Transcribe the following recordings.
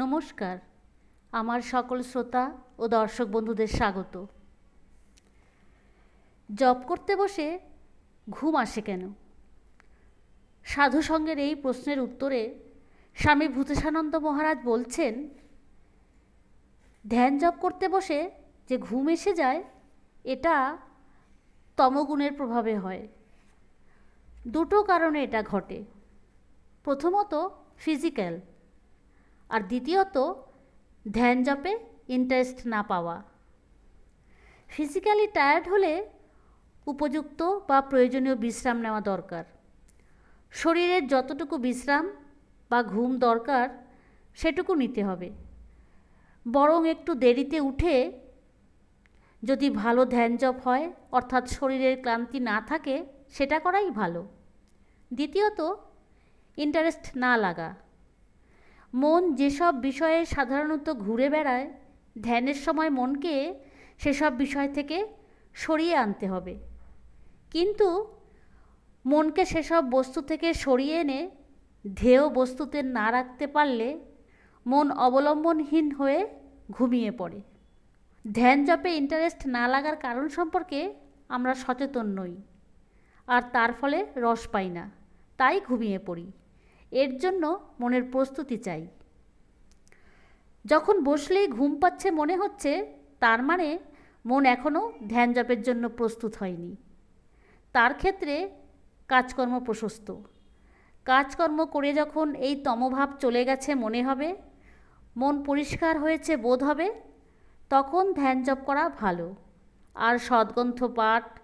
নমস্কার। আমার সকল শ্রোতা ও দর্শক বন্ধুদের স্বাগত। জব করতে বসে ঘুম আসে কেন? সাধু সঙ্গের এই প্রশ্নের উত্তরে স্বামী ভূতেশানন্দ মহারাজ বলছেন, ধ্যান জপ করতে বসে যে ঘুম এসে যায়, এটা তমগুণের প্রভাবে হয়। দুটো কারণে এটা ঘটে। প্রথমত, ফিজিক্যাল আর দ্বিতীয়ত, ধ্যান জপে ইন্টারেস্ট না পাওয়া। ফিজিক্যালি টায়ার্ড হলে উপযুক্ত বা প্রয়োজনীয় বিশ্রাম নেওয়া দরকার। শরীরের যতটুকু বিশ্রাম বা ঘুম দরকার, সেটুকু নিতে হবে। বরং একটু দেরিতে উঠে যদি ভালো ধ্যান জপ হয়, অর্থাৎ শরীরের ক্লান্তি না থাকে, সেটা করাই ভালো। দ্বিতীয়ত ইন্টারেস্ট না লাগা। মন যেসব বিষয়ে সাধারণত ঘুরে বেড়ায়, ধ্যানের সময় মনকে সেসব বিষয় থেকে সরিয়ে আনতে হবে। কিন্তু মনকে সেসব বস্তু থেকে সরিয়ে এনে ধেয় বস্তুতে না রাখতে পারলে মন অবলম্বনহীন হয়ে ঘুমিয়ে পড়ে। ধ্যান জপে ইন্টারেস্ট না লাগার কারণ সম্পর্কে আমরা সচেতন নই, আর তার ফলে রস পাই না, তাই ঘুমিয়ে পড়ি। এর জন্য মনের প্রস্তুতি চাই। যখন বসলেই ঘুম পাচ্ছে মনে হচ্ছে, তার মানে মন এখনও ধ্যান জপের জন্য প্রস্তুত হয়নি। তার ক্ষেত্রে কাজকর্ম প্রশস্ত। কাজকর্ম করে যখন এই তমভাব চলে গেছে মনে হবে, মন পরিষ্কার হয়েছে বোধ হবে, তখন ধ্যান জপ করা ভালো। আর সদ্গ্রন্থ পাঠ,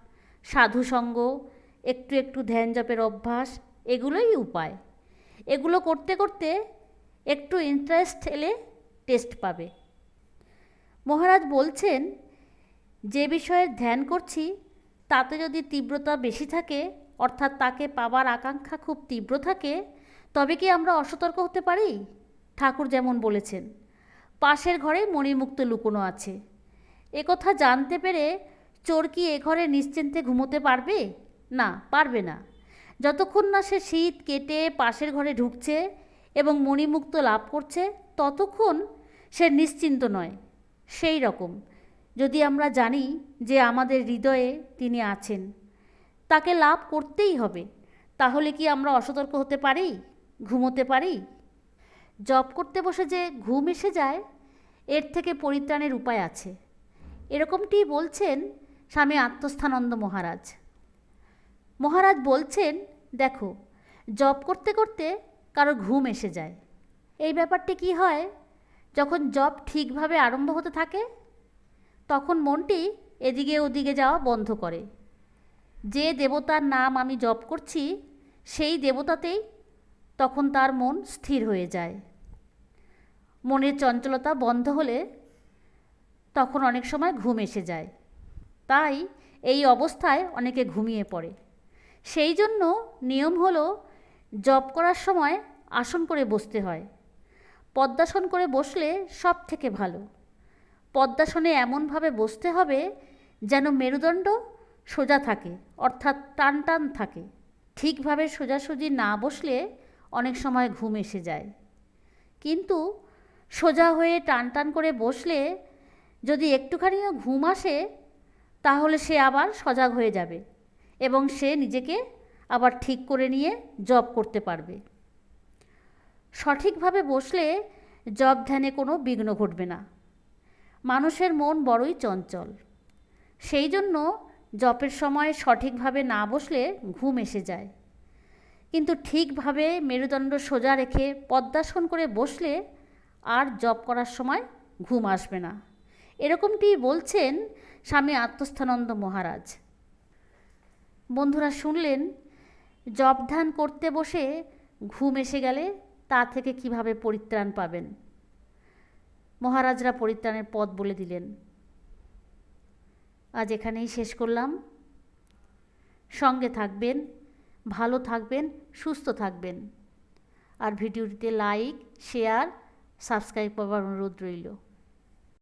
সাধুসঙ্গ, একটু একটু ধ্যান জপের অভ্যাস, এগুলোই উপায়। এগুলো করতে করতে একটু ইন্টারেস্ট এলে টেস্ট পাবে। মহারাজ বলছেন, যে বিষয়ে ধ্যান করছি, তাতে যদি তীব্রতা বেশি থাকে, অর্থাৎ তাকে পাবার আকাঙ্ক্ষা খুব তীব্র থাকে, তবে কি আমরা অসতর্ক হতে পারি? ঠাকুর যেমন বলেছেন, পাশের ঘরে মণিমুক্ত লুকোনো আছে। একথা জানতে পেরে চোর কি এ ঘরে নিশ্চিন্তে ঘুমোতে পারবে? না পারবে না। যতক্ষণ না সে শীত কেটে পাশের ঘরে ঢুকছে এবং মণিমুক্ত লাভ করছে, ততক্ষণ সে নিশ্চিন্ত নয়। সেই রকম। যদি আমরা জানি যে আমাদের হৃদয়ে তিনি আছেন, তাকে লাভ করতেই হবে। তাহলে কি আমরা অসতর্ক হতে পারি? ঘুমোতে পারি? জব করতে বসে যে ঘুম এসে যায়, এর থেকে পরিত্রাণের উপায় আছে। এরকমটি বলছেন স্বামী আত্মস্থানন্দ মহারাজ। মহারাজ বলছেন, দেখো জব করতে করতে কারও ঘুম এসে যায়। এই ব্যাপারটি কি হয়? যখন জব ঠিকভাবে আরম্ভ হতে থাকে, তখন মনটি এদিকে ওদিকে যাওয়া বন্ধ করে। যে দেবতার নাম আমি জপ করছি, সেই দেবতাতেই তখন তার মন স্থির হয়ে যায়। মনের চঞ্চলতা বন্ধ হলে তখন অনেক সময় ঘুম এসে যায়। তাই এই অবস্থায় অনেকে ঘুমিয়ে পড়ে। সেই জন্য নিয়ম হলো জব করার সময় আসন করে বসতে হয়। পদ্মাসন করে বসলে সব থেকে ভালো। পদ্মাসনে এমনভাবে বসতে হবে যেন মেরুদণ্ড সোজা থাকে, অর্থাৎ টান টান থাকে। ঠিকভাবে সোজাসুজি না বসলে অনেক সময় ঘুম এসে যায়। কিন্তু সোজা হয়ে টান টান করে বসলে যদি একটুখানিও ঘুম আসে, তাহলে সে আবার সজাগ হয়ে যাবে। এবং সে নিজেকে আবার ঠিক করে নিয়ে জব করতে পারবে। সঠিকভাবে বসলে জব ধ্যানে কোনো বিঘ্ন ঘটবে না। মানুষের মন বড়ই চঞ্চল। সেই জন্য জপের সময় সঠিকভাবে না বসলে ঘুম এসে যায়। কিন্তু ঠিকভাবে মেরুদণ্ড সোজা রেখে পদ্মাসন করে বসলে আর জপ করার সময় ঘুম আসবে না। এরকমটি বলছেন স্বামী আত্মস্থানন্দ মহারাজ। বন্ধুরা শুনলেন জপ ধ্যান করতে বসে ঘুম এসে গেলে তা থেকে কীভাবে পরিত্রাণ পাবেন? মহারাজরা পরিত্রাণের পথ বলে দিলেন। আজ এখানেই শেষ করলাম। সঙ্গে থাকবেন, ভালো থাকবেন, সুস্থ থাকবেন। আর ভিডিওটিতে লাইক, শেয়ার, সাবস্ক্রাইব করবার অনুরোধ রইল।